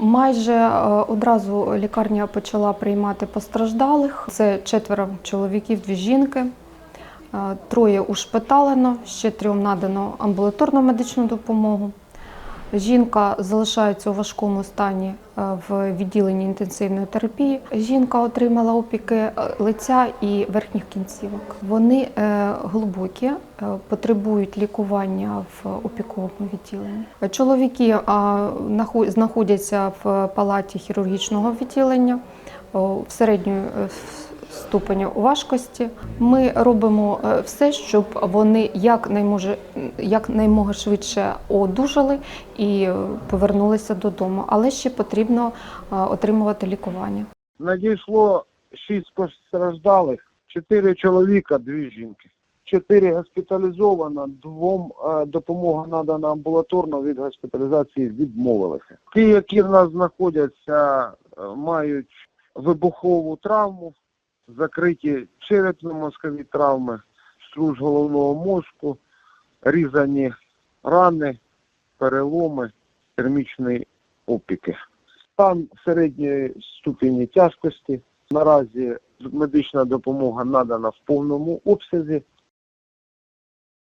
Майже е, одразу лікарня почала приймати постраждалих. Це четверо чоловіків, дві жінки. Е, Троє ушпиталено, ще трьом надано амбулаторну медичну допомогу. Жінка залишається у важкому стані е, в відділенні інтенсивної терапії. Жінка отримала опіки е, лиця і верхніх кінцівок. Вони е, глибокі, потребують лікування в опіковому відділенні. Чоловіки знаходяться в палаті хірургічного відділення в середньої ступеня важкості. Ми робимо е, все, щоб вони якнайможе, якнаймога швидше одужали і повернулися додому. Але ще потрібно е, отримувати лікування. Надійшло шість постраждалих, чотири чоловіка, дві жінки. Чотири госпіталізовано, двом е, допомога надана амбулаторно від госпіталізації відмовилися. Ті, які в нас знаходяться, мають вибухову травму, закриті черепно-мозкові травми, струс головного мозку, різані рани, переломи, термічні опіки. Стан середньої ступені тяжкості. Наразі медична допомога надана в повному обсязі.